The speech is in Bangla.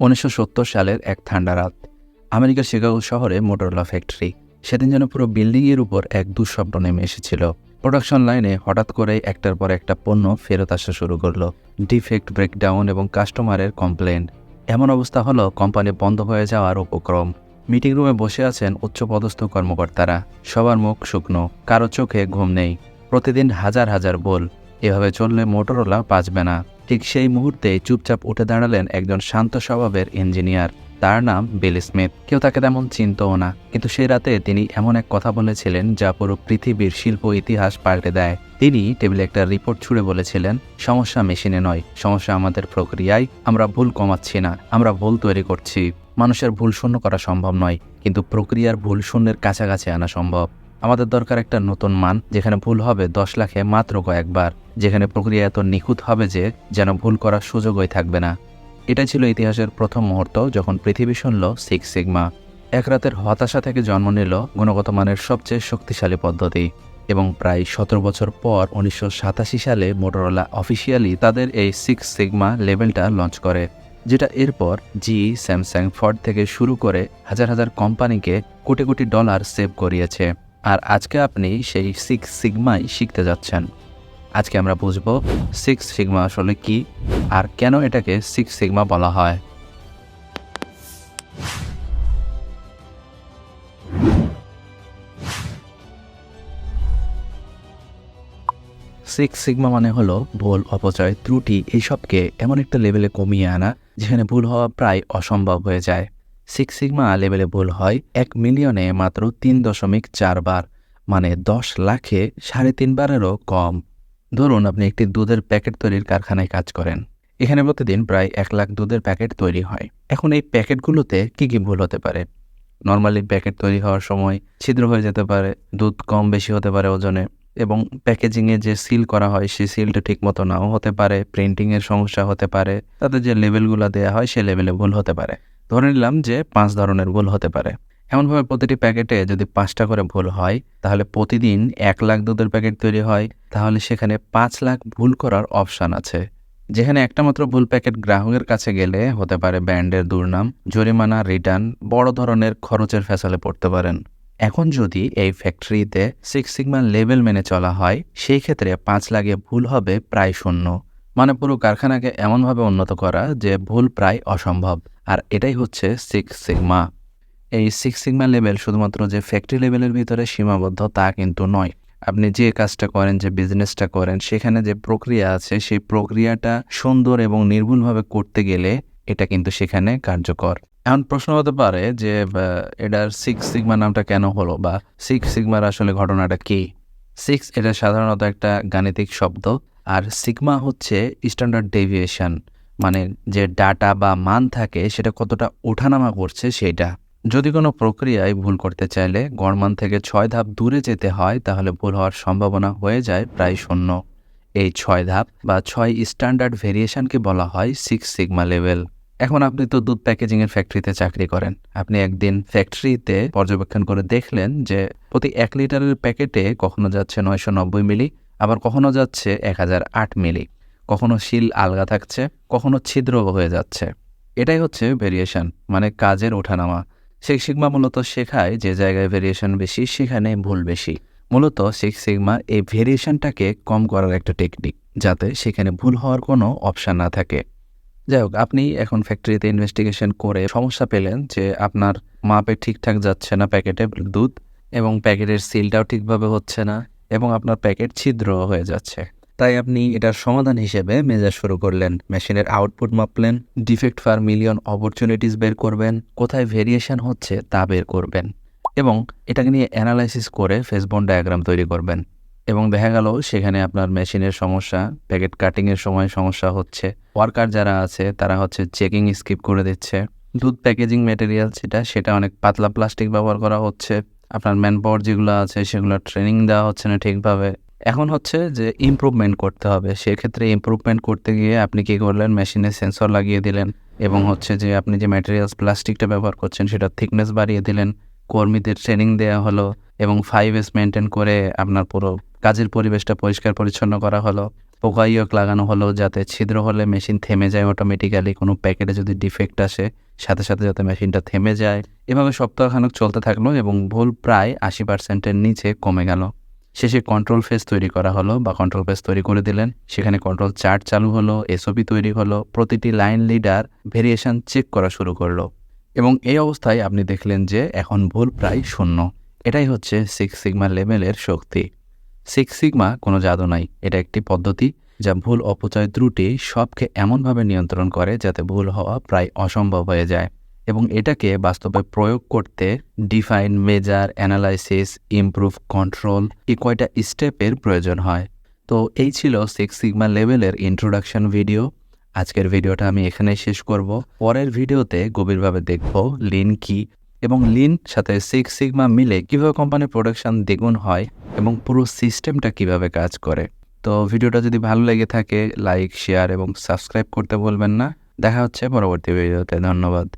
উনিশশো সত্তর সালের এক ঠান্ডা রাত। আমেরিকার শিকাগো শহরে মোটরলা ফ্যাক্টরি। সেদিন যেন পুরো বিল্ডিংয়ের উপর এক দুঃস্বপ্ন নেমে এসেছিল। প্রোডাকশন লাইনে হঠাৎ করেই একটার পর একটা পণ্য ফেরত আসা শুরু করল। ডিফেক্ট, ব্রেকডাউন এবং কাস্টমারের কমপ্লেন। এমন অবস্থা হলো কোম্পানি বন্ধ হয়ে যাওয়ার উপক্রম। মিটিং রুমে বসে আছেন উচ্চপদস্থ কর্মকর্তারা। সবার মুখ শুকনো, কারও চোখে ঘুম নেই। প্রতিদিন হাজার হাজার বল। এভাবে চললে মোটরোলা বাঁচবে না। ঠিক সেই মুহূর্তে চুপচাপ উঠে দাঁড়ালেন একজন শান্ত স্বভাবের ইঞ্জিনিয়ার। তার নাম বিল স্মিথ। কেউ তাকে তেমন চিনতও না, কিন্তু সেই রাতে তিনি এমন এক কথা বলেছিলেন যা পুরো পৃথিবীর শিল্প ইতিহাস পাল্টে দেয়। তিনি টেবিলে একটা রিপোর্ট ছুড়ে বলেছিলেন, সমস্যা মেশিনে নয়, সমস্যা আমাদের প্রক্রিয়ায়, আমরা ভুল কমাচ্ছি না, আমরা ভুল তৈরি করছি। মানুষের ভুল শূন্য করা সম্ভব নয়, কিন্তু প্রক্রিয়ার ভুল শূন্যের কাছাকাছি আনা সম্ভব। আমাদের দরকার একটা নতুন মান, যেখানে ভুল হবে দশ লাখে মাত্র কয়েকবার। যেখানে প্রক্রিয়া এত নিখুঁত হবে যে যেন ভুল করার সুযোগই থাকবে না। এটা ছিল ইতিহাসের প্রথম মুহূর্ত যখন পৃথিবী শুনল সিক্স সিগমা। এক রাতের হতাশা থেকে জন্ম নিল গুণগত মানের সবচেয়ে শক্তিশালী পদ্ধতি এবং প্রায় সতেরো বছর পর উনিশশো সাতাশি সালে মোটরোলা অফিসিয়ালি তাদের এই সিক্স সিগমা লেভেলটা লঞ্চ করে, যেটা এরপর জি, স্যামসাং, ফর্ড থেকে শুরু করে হাজার হাজার কোম্পানিকে কোটি কোটি ডলার সেভ করিয়েছে। আর আজকে আপনি সেই সিক্স সিগমাই শিখতে যাচ্ছেন। আজকে আমরা বুঝব সিক্স সিগমা আসলে কি আর কেন এটাকে সিক্স সিগমা বলা হয়। সিক্স সিগমা মানে হলো ভুল, অপচয়, ত্রুটি এইসবকে এমন একটা লেভেলে কমিয়ে আনা যেখানে ভুল হওয়া প্রায় অসম্ভব হয়ে যায়। সিক্স সিগমা লেভেলে ভুল হয় এক মিলিয়নে মাত্র তিন দশমিক চার বার মানে দশ লাখে সাড়ে তিনবারেরও কম। ধরুন আপনি একটি দুধের প্যাকেট তৈরির কারখানায় কাজ করেন। এখানে প্রতিদিন প্রায় এক লাখ দুধের প্যাকেট তৈরি হয়। এখন এই প্যাকেটগুলোতে কি কি ভুল হতে পারে? নর্মালি প্যাকেট তৈরি হওয়ার সময় ছিদ্র হয়ে যেতে পারে, দুধ কম বেশি হতে পারে ওজনে এবং প্যাকেজিংয়ে যে সিল করা হয় সেই সিলটা ঠিক মতো নাও হতে পারে, প্রিন্টিংয়ের সমস্যা হতে পারে তাদের যে লেভেলগুলো দেওয়া হয় সে লেভেলে ভুল হতে পারে। ধরে নিলাম যে পাঁচ ধরনের ভুল হতে পারে। এমনভাবে প্রতিটি প্যাকেটে যদি পাঁচটা করে ভুল হয়, তাহলে প্রতিদিন এক লাখ দুধের প্যাকেট তৈরি হয়। তাহলে সেখানে পাঁচ লাখ ভুল করার অপশান আছে। যেখানে একটা মাত্র ভুল প্যাকেট গ্রাহকের কাছে গেলে হতে পারে ব্যান্ডের দুর্নাম, জরিমানা, রিটার্ন, বড় ধরনের খরচের ফেসালে পড়তে পারেন। এখন যদি এই ফ্যাক্টরিতে সিক্স সিগমা লেভেল মেনে চলা হয়, সেই ক্ষেত্রে পাঁচ লাখে ভুল হবে প্রায় শূন্য। মানে পুরো কারখানাকে এমনভাবে উন্নত করা যে ভুল প্রায় অসম্ভব। আর এটাই হচ্ছে সিক্স সিগমা। এই সিক্স সিগমা লেভেল শুধুমাত্র যে ফ্যাক্টরি লেভেলের ভিতরে সীমাবদ্ধ তা কিন্তু নয়। আপনি যে কাজটা করেন, যে বিজনেসটা করেন, সেখানে যে প্রক্রিয়া আছে, সেই প্রক্রিয়াটা সুন্দর এবং নির্ভুলভাবে করতে গেলে এটা কিন্তু সেখানে কার্যকর। এখন প্রশ্ন হতে পারে যে এটার সিক্স সিগমা নামটা কেন হলো বা সিক্স সিগমার আসলে ঘটনাটা কি? সিক্স এটা সাধারণত একটা গাণিতিক শব্দ, আর সিগমা হচ্ছে স্ট্যান্ডার্ড ডেভিয়েশন মানে যে ডাটা বা মান থাকে, সেটা কতটা ওঠানামা করছে সেটা। যদি কোনো প্রক্রিয়ায় ভুল করতে চাইলে গড়মান থেকে ছয় ধাপ দূরে যেতে হয়, তাহলে ভুল হওয়ার সম্ভাবনা হয়ে যায় প্রায় শূন্য। এই ছয় ধাপ বা ছয় স্ট্যান্ডার্ড ভেরিয়েশনকে বলা হয় সিক্স সিগমা লেভেল। এখন আপনি তো দুধ প্যাকেজিংয়ের ফ্যাক্টরিতে চাকরি করেন। আপনি একদিন ফ্যাক্টরিতে পর্যবেক্ষণ করে দেখলেন যে প্রতি এক লিটারের প্যাকেটে কখনো যাচ্ছে নয়শো নব্বই মিলি, আবার কখনো যাচ্ছে এক হাজার আট মিলি। কখনো শিল আলগা থাকছে, কখনো ছিদ্র হয়ে যাচ্ছে। এটাই হচ্ছে ভেরিয়েশন মানে কাজের ওঠানামা। সিক্স সিগমা মূলত শেখায় যে জায়গায় ভেরিয়েশন বেশি, সেখানে ভুল বেশি। মূলত সিক্স সিগমা এই ভেরিয়েশনটাকে কম করার একটা টেকনিক যাতে সেখানে ভুল হওয়ার কোনো অপশান না থাকে। যাই হোক, আপনি এখন ফ্যাক্টরিতে ইনভেস্টিগেশন করে সমস্যা পেলেন যে আপনার মাপে ঠিকঠাক যাচ্ছে না প্যাকেটে দুধ এবং প্যাকেটের সিলটাও ঠিকভাবে হচ্ছে না এবং আপনার প্যাকেট ছিদ্র হয়ে যাচ্ছে। তাই আপনি এটার সমাধান হিসেবে মেজাজ শুরু করলেন। মেশিনের আউটপুট মাপলেন, ডিফেক্ট ফার মিলিয়ন অপরচুনিটিস বের করবেন, কোথায় ভেরিয়েশন হচ্ছে তা বের করবেন এবং এটাকে নিয়ে অ্যানালাইসিস করে ফেসবন ডায়াগ্রাম তৈরি করবেন। এবং দেখা গেল সেখানে আপনার মেশিনের সমস্যা, প্যাকেট কাটিংয়ের সময় সমস্যা হচ্ছে, ওয়ার্কার যারা আছে তারা হচ্ছে চেকিং স্কিপ করে দিচ্ছে, দুধ প্যাকেজিং মেটেরিয়াল যেটা, সেটা অনেক পাতলা প্লাস্টিক ব্যবহার করা হচ্ছে, আপনার ম্যান পাওয়ার যেগুলো আছে সেগুলো ট্রেনিং দেওয়া হচ্ছে না ঠিকভাবে এখন হচ্ছে যে ইমপ্রুভমেন্ট করতে হবে। সেক্ষেত্রে ইমপ্রুভমেন্ট করতে গিয়ে আপনি কী করলেন? মেশিনে সেন্সর লাগিয়ে দিলেন এবং হচ্ছে যে আপনি যে ম্যাটেরিয়ালস প্লাস্টিকটা ব্যবহার করছেন সেটা থিকনেস বাড়িয়ে দিলেন, কর্মীদের ট্রেনিং দেওয়া হলো এবং ফাইভ এস মেনটেন করে আপনার পুরো কাজের পরিবেশটা পরিষ্কার পরিচ্ছন্ন করা হলো। পোকা ইয়ক লাগানো হলো যাতে ছিদ্র হলে মেশিন থেমে যায় অটোমেটিক্যালি কোনো প্যাকেটে যদি ডিফেক্ট আসে, সাথে সাথে যাতে মেশিনটা থেমে যায়। এভাবে সপ্তাহখানেক চলতে থাকল এবং ভুল প্রায় আশি পার্সেন্টের নিচে কমে গেল। শেষে কন্ট্রোল ফেস তৈরি করা হলো বা কন্ট্রোল ফেস তৈরি করে দিলেন। সেখানে কন্ট্রোল চার্ট চালু হলো এসওপি তৈরি হলো, প্রতিটি লাইন লিডার ভেরিয়েশন চেক করা শুরু করল। এবং এই অবস্থায় আপনি দেখলেন যে এখন ভুল প্রায় শূন্য। এটাই হচ্ছে সিক্স সিগমা লেভেলের শক্তি। সিক্স সিগমা কোনো জাদু নাই, এটা একটি পদ্ধতি যা ভুল অপচয় ত্রুটি সবকে এমনভাবে নিয়ন্ত্রণ করে যাতে ভুল হওয়া প্রায় অসম্ভব হয়ে যায়। এবং এটাকে বাস্তবে প্রয়োগ করতে define measure analysis improve control এই কয়টা স্টেপের প্রয়োজন হয়। তো এই ছিল সিক্স সিগমা লেভেলের ইন্ট্রোডাকশন ভিডিও আজকের ভিডিওটা আমি এখানেই শেষ করব। পরের ভিডিওতে গভীরভাবে দেখব লিন কি এবং লিন সাথে সিক্স সিগমা মিলে কীভাবে কোম্পানির প্রোডাকশন দ্বিগুণ হয় এবং পুরো সিস্টেমটা কীভাবে কাজ করে। তো ভিডিওটা যদি ভালো লেগে থাকে লাইক শেয়ার এবং সাবস্ক্রাইব করতে বলবেন না। দেখা হচ্ছে পরবর্তী ভিডিওতে ধন্যবাদ।